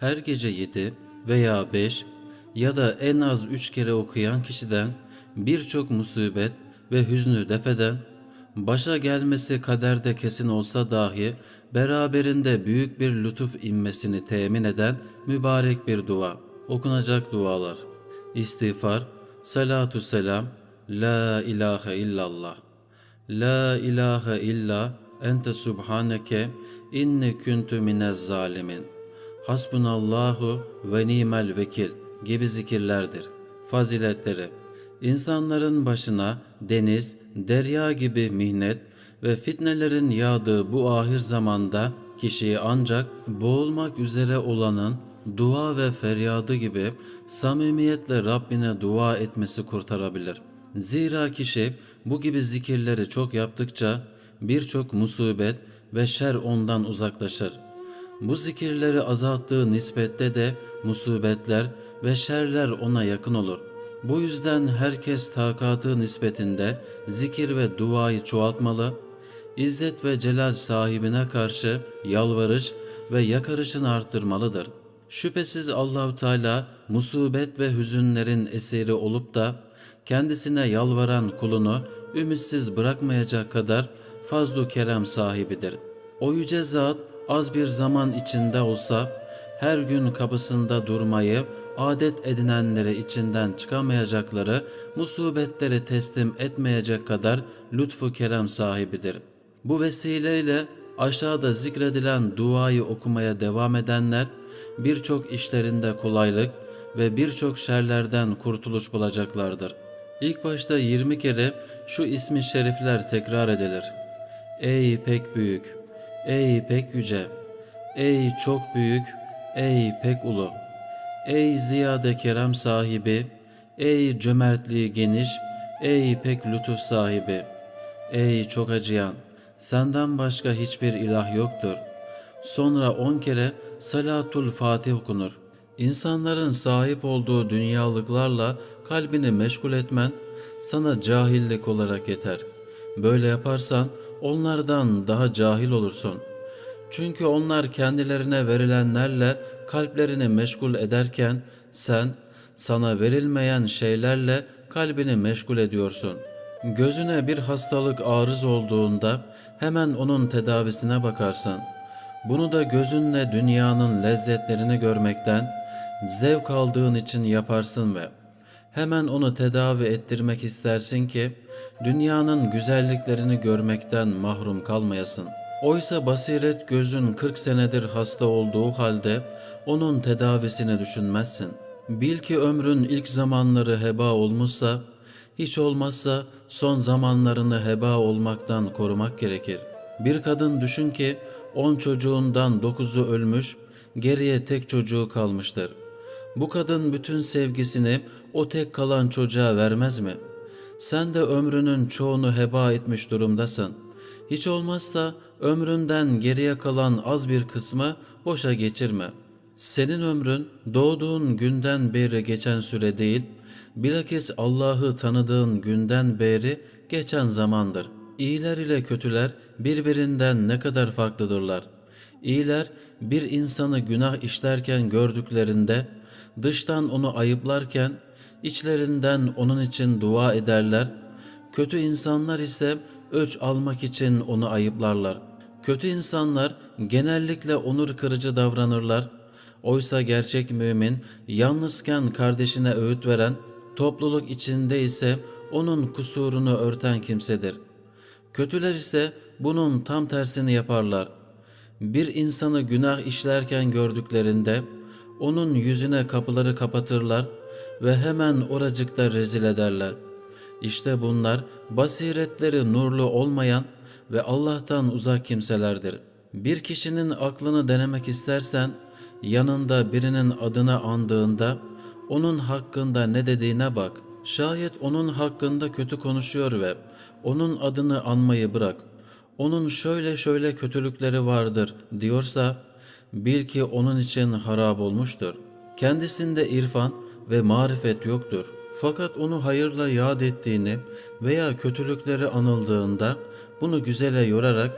her gece yedi veya beş ya da en az üç kere okuyan kişiden birçok musibet ve hüznü defeden, başa gelmesi kaderde kesin olsa dahi beraberinde büyük bir lütuf inmesini temin eden mübarek bir dua. Okunacak dualar. İstiğfar, salatu selam, la ilahe illallah. La ilahe illa ente subhaneke inni kuntu minez zalimin. Hasbunallahu ve nimel vekil gibi zikirlerdir. Faziletleri İnsanların başına deniz, derya gibi mihnet ve fitnelerin yağdığı bu ahir zamanda kişiyi ancak boğulmak üzere olanın dua ve feryadı gibi samimiyetle Rabbine dua etmesi kurtarabilir. Zira kişi bu gibi zikirleri çok yaptıkça birçok musibet ve şer ondan uzaklaşır. Bu zikirleri azalttığı nispette de musibetler ve şerler ona yakın olur. Bu yüzden herkes takatı nispetinde zikir ve duayı çoğaltmalı, İzzet ve celal sahibine karşı yalvarış ve yakarışını arttırmalıdır. Şüphesiz Allahu Teala musibet ve hüzünlerin esiri olup da kendisine yalvaran kulunu ümitsiz bırakmayacak kadar fazlu kerem sahibidir. O yüce zat az bir zaman içinde olsa her gün kapısında durmayı adet edinenleri içinden çıkamayacakları musibetleri teslim etmeyecek kadar lütfu kerem sahibidir. Bu vesileyle aşağıda zikredilen duayı okumaya devam edenler birçok işlerinde kolaylık ve birçok şerlerden kurtuluş bulacaklardır. İlk başta 20 kere şu ismi şerifler tekrar edilir. Ey pek büyük, ey pek yüce, ey çok büyük, ey pek ulu, ey ziyade kerem sahibi, ey cömertliği geniş, ey pek lütuf sahibi, ey çok acıyan, senden başka hiçbir ilah yoktur. Sonra on kere Salatul Fatih okunur. İnsanların sahip olduğu dünyalıklarla kalbini meşgul etmen sana cahillik olarak yeter. Böyle yaparsan onlardan daha cahil olursun. Çünkü onlar kendilerine verilenlerle kalplerini meşgul ederken sen sana verilmeyen şeylerle kalbini meşgul ediyorsun. Gözüne bir hastalık arız olduğunda hemen onun tedavisine bakarsın. Bunu da gözünle dünyanın lezzetlerini görmekten zevk aldığın için yaparsın ve hemen onu tedavi ettirmek istersin ki dünyanın güzelliklerini görmekten mahrum kalmayasın. Oysa basiret gözün 40 senedir hasta olduğu halde onun tedavisini düşünmezsin. Bil ki ömrün ilk zamanları heba olmuşsa, hiç olmazsa son zamanlarını heba olmaktan korumak gerekir. Bir kadın düşün ki on çocuğundan dokuzu ölmüş, geriye tek çocuğu kalmıştır. Bu kadın bütün sevgisini o tek kalan çocuğa vermez mi? Sen de ömrünün çoğunu heba etmiş durumdasın. Hiç olmazsa ömründen geriye kalan az bir kısmı boşa geçirme. Senin ömrün doğduğun günden beri geçen süre değil, bilakis Allah'ı tanıdığın günden beri geçen zamandır. İyiler ile kötüler birbirinden ne kadar farklıdırlar. İyiler bir insanı günah işlerken gördüklerinde, dıştan onu ayıplarken, içlerinden onun için dua ederler. Kötü insanlar ise öç almak için onu ayıplarlar. Kötü insanlar genellikle onur kırıcı davranırlar. Oysa gerçek mümin yalnızken kardeşine öğüt veren, topluluk içinde ise onun kusurunu örten kimsedir. Kötüler ise bunun tam tersini yaparlar. Bir insanı günah işlerken gördüklerinde onun yüzüne kapıları kapatırlar ve hemen oracıkta rezil ederler. İşte bunlar basiretleri nurlu olmayan ve Allah'tan uzak kimselerdir. Bir kişinin aklını denemek istersen yanında birinin adını andığında onun hakkında ne dediğine bak. Şayet onun hakkında kötü konuşuyor ve onun adını anmayı bırak. Onun şöyle şöyle kötülükleri vardır diyorsa bil ki onun için harap olmuştur. Kendisinde irfan ve marifet yoktur. Fakat onu hayırla yad ettiğini veya kötülükleri anıldığında bunu güzele yorarak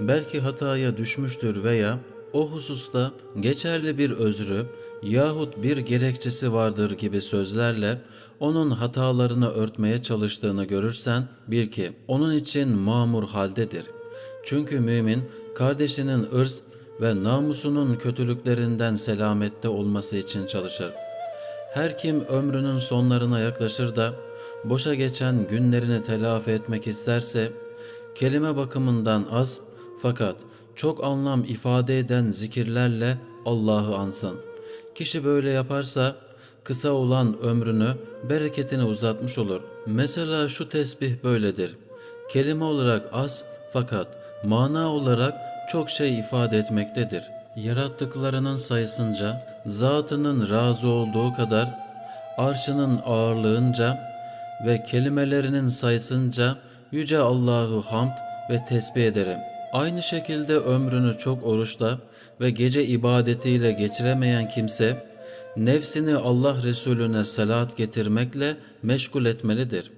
belki hataya düşmüştür veya o hususta geçerli bir özrü yahut bir gerekçesi vardır gibi sözlerle onun hatalarını örtmeye çalıştığını görürsen bil ki onun için mamur haldedir. Çünkü mümin kardeşinin ırz ve namusunun kötülüklerinden selamette olması için çalışır. Her kim ömrünün sonlarına yaklaşır da boşa geçen günlerini telafi etmek isterse kelime bakımından az fakat çok anlam ifade eden zikirlerle Allah'ı ansın. Kişi böyle yaparsa kısa olan ömrünü, bereketini uzatmış olur. Mesela şu tesbih böyledir. Kelime olarak az fakat mana olarak çok şey ifade etmektedir. Yarattıklarının sayısınca, zatının razı olduğu kadar, arşının ağırlığınca ve kelimelerinin sayısınca Yüce Allah'ı hamd ve tesbih ederim. Aynı şekilde ömrünü çok oruçla ve gece ibadetiyle geçiremeyen kimse, nefsini Allah Resulüne salat getirmekle meşgul etmelidir.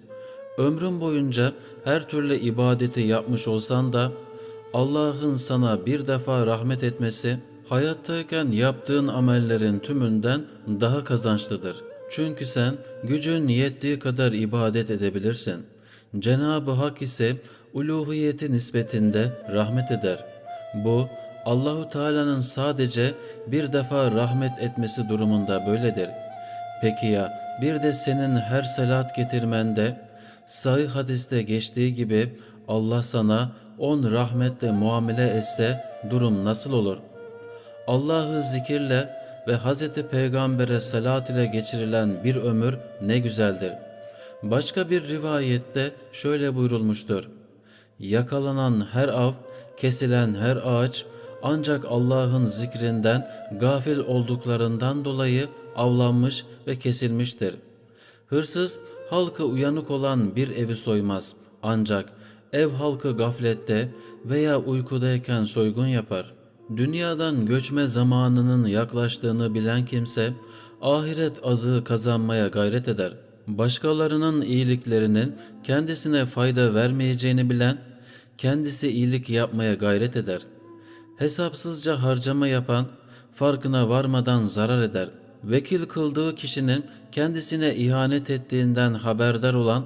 Ömrün boyunca her türlü ibadeti yapmış olsan da, Allah'ın sana bir defa rahmet etmesi, hayattayken yaptığın amellerin tümünden daha kazançlıdır. Çünkü sen gücün yettiği kadar ibadet edebilirsin. Cenab-ı Hak ise uluhiyeti nispetinde rahmet eder. Bu Allahu Teala'nın sadece bir defa rahmet etmesi durumunda böyledir. Peki ya bir de senin her salat getirmende sahih hadiste geçtiği gibi Allah sana on rahmetle muamele etse durum nasıl olur? Allah'ı zikirle ve Hz. Peygamber'e salat ile geçirilen bir ömür ne güzeldir. Başka bir rivayette şöyle buyurulmuştur. Yakalanan her av, kesilen her ağaç ancak Allah'ın zikrinden gafil olduklarından dolayı avlanmış ve kesilmiştir. Hırsız halkı uyanık olan bir evi soymaz ancak ev halkı gaflette veya uykudayken soygun yapar. Dünyadan göçme zamanının yaklaştığını bilen kimse ahiret azığı kazanmaya gayret eder. Başkalarının iyiliklerinin kendisine fayda vermeyeceğini bilen kendisi iyilik yapmaya gayret eder. Hesapsızca harcama yapan farkına varmadan zarar eder. Vekil kıldığı kişinin kendisine ihanet ettiğinden haberdar olan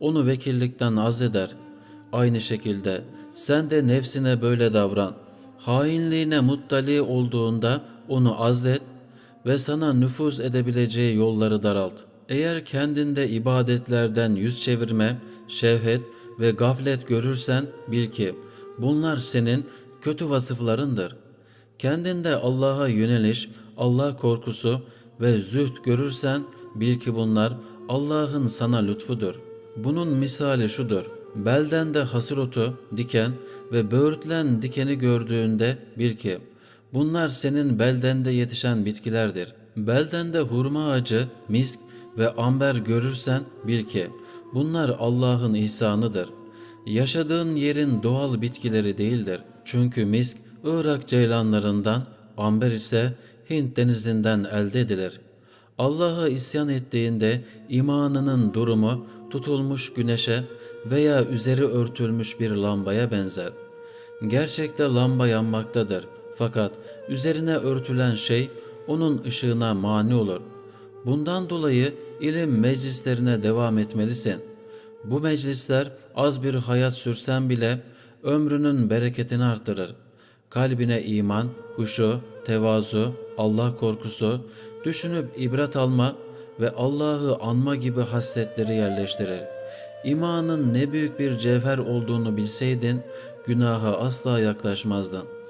onu vekillikten azleder. Aynı şekilde sen de nefsine böyle davran. Hainliğine muttali olduğunda onu azlet ve sana nüfuz edebileceği yolları daralt. Eğer kendinde ibadetlerden yüz çevirme, şevhet ve gaflet görürsen bil ki bunlar senin kötü vasıflarındır. Kendinde Allah'a yöneliş, Allah korkusu ve zühd görürsen bil ki bunlar Allah'ın sana lütfudur. Bunun misali şudur. Belden de hasır otu, diken ve böğürtlen dikeni gördüğünde bil ki bunlar senin beldende yetişen bitkilerdir. Beldende hurma ağacı, misk ve amber görürsen bil ki bunlar Allah'ın ihsanıdır. Yaşadığın yerin doğal bitkileri değildir. Çünkü misk Irak ceylanlarından, amber ise Hint denizinden elde edilir. Allah'a isyan ettiğinde imanının durumu tutulmuş güneşe veya üzeri örtülmüş bir lambaya benzer. Gerçekte lamba yanmaktadır fakat üzerine örtülen şey onun ışığına mani olur. Bundan dolayı ilim meclislerine devam etmelisin. Bu meclisler az bir hayat sürsen bile ömrünün bereketini artırır. Kalbine iman, huşu, tevazu, Allah korkusu, düşünüp ibret alma ve Allah'ı anma gibi hasletleri yerleştirir. İmanın ne büyük bir cevher olduğunu bilseydin günaha asla yaklaşmazdın.''